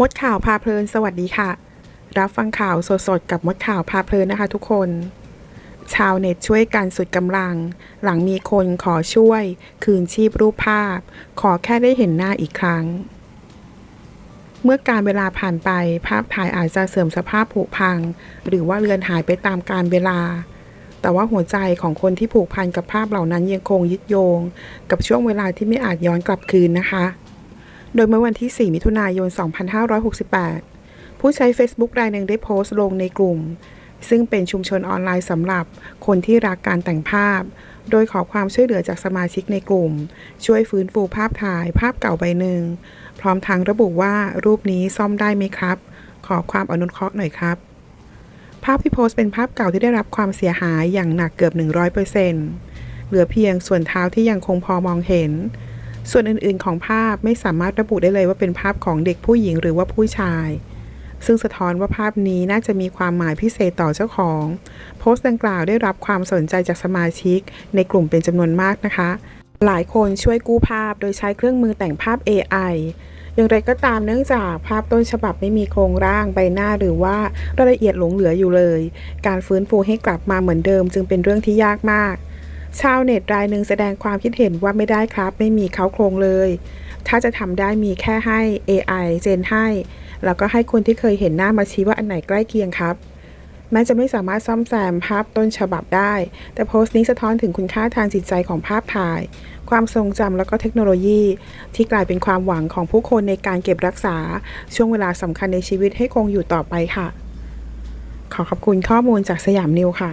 มดข่าวพาเพลินสวัสดีค่ะ รับฟังข่าวสดๆ กับมดข่าวพาเพลินนะคะทุกคน ชาวเน็ตช่วยกันสุดกำลัง หลังมีคนขอช่วย คืนชีพรูปภาพ ขอแค่ได้เห็นหน้าอีกครั้ง เมื่อการเวลาผ่านไปภาพถ่ายอาจจะเสื่อมสภาพผุพัง หรือว่าเลือนหายไปตามกาลเวลา แต่ว่าหัวใจของคนที่ผูกพันกับภาพเหล่านั้นยังคงยึดโยง กับช่วงเวลาที่ไม่อาจย้อนกลับคืนนะคะ โดยเมื่อวันที่ 4 มิถุนายน 2568 ผู้ใช้ Facebook รายหนึ่งได้โพสต์ลงในกลุ่ม ซึ่งเป็นชุมชนออนไลน์สำหรับคนที่รักการแต่งภาพ โดยขอความช่วยเหลือจากสมาชิกในกลุ่ม ช่วยฟื้นฟูภาพถ่ายภาพเก่าใบหนึ่ง พร้อมทั้งระบุว่ารูปนี้ซ่อมได้ไหมครับ ขอความอนุเคราะห์หน่อยครับ ภาพที่โพสต์เป็นภาพเก่าที่ได้รับความเสียหายอย่างหนักเกือบ 100%เหลือเพียงส่วนเท้าที่ยังคงพอมองเห็น ส่วนอื่นๆของภาพไม่สามารถระบุได้เลยว่าเป็นภาพของเด็กผู้หญิงหรือว่าผู้ชาย ซึ่งสะท้อนว่าภาพนี้น่าจะมีความหมายพิเศษต่อเจ้าของ โพสต์ดังกล่าวได้รับความสนใจจากสมาชิก ในกลุ่มเป็นจำนวนมากนะคะ หลายคนช่วยกู้ภาพโดยใช้เครื่องมือแต่งภาพ AI อย่างไรก็ตามเนื่องจากภาพต้นฉบับไม่มีโครงร่างใบหน้าหรือว่ารายละเอียดหลงเหลืออยู่เลย การฟื้นฟูให้กลับมาเหมือนเดิม จึงเป็นเรื่องที่ยากมาก ชาวเน็ตรายหนึ่งแสดงความคิดเห็นว่าไม่ได้ครับ ไม่มีเขาโครงเลย ถ้าจะทำได้มีแค่ให้ AI เจนให้ แล้วก็ให้คนที่เคยเห็นหน้ามาชี้ว่าอันไหนใกล้เคียงครับแม้จะไม่สามารถซ่อมแซมภาพต้นฉบับได้ แต่โพสต์นี้สะท้อนถึงคุณค่าทางจิตใจของภาพถ่าย ความทรงจำแล้วก็เทคโนโลยี ที่กลายเป็นความหวังของผู้คนในการเก็บรักษา ช่วงเวลาสำคัญในชีวิตให้คงอยู่ต่อไปค่ะ ขอขอบคุณข้อมูลจากสยามนิวค่ะ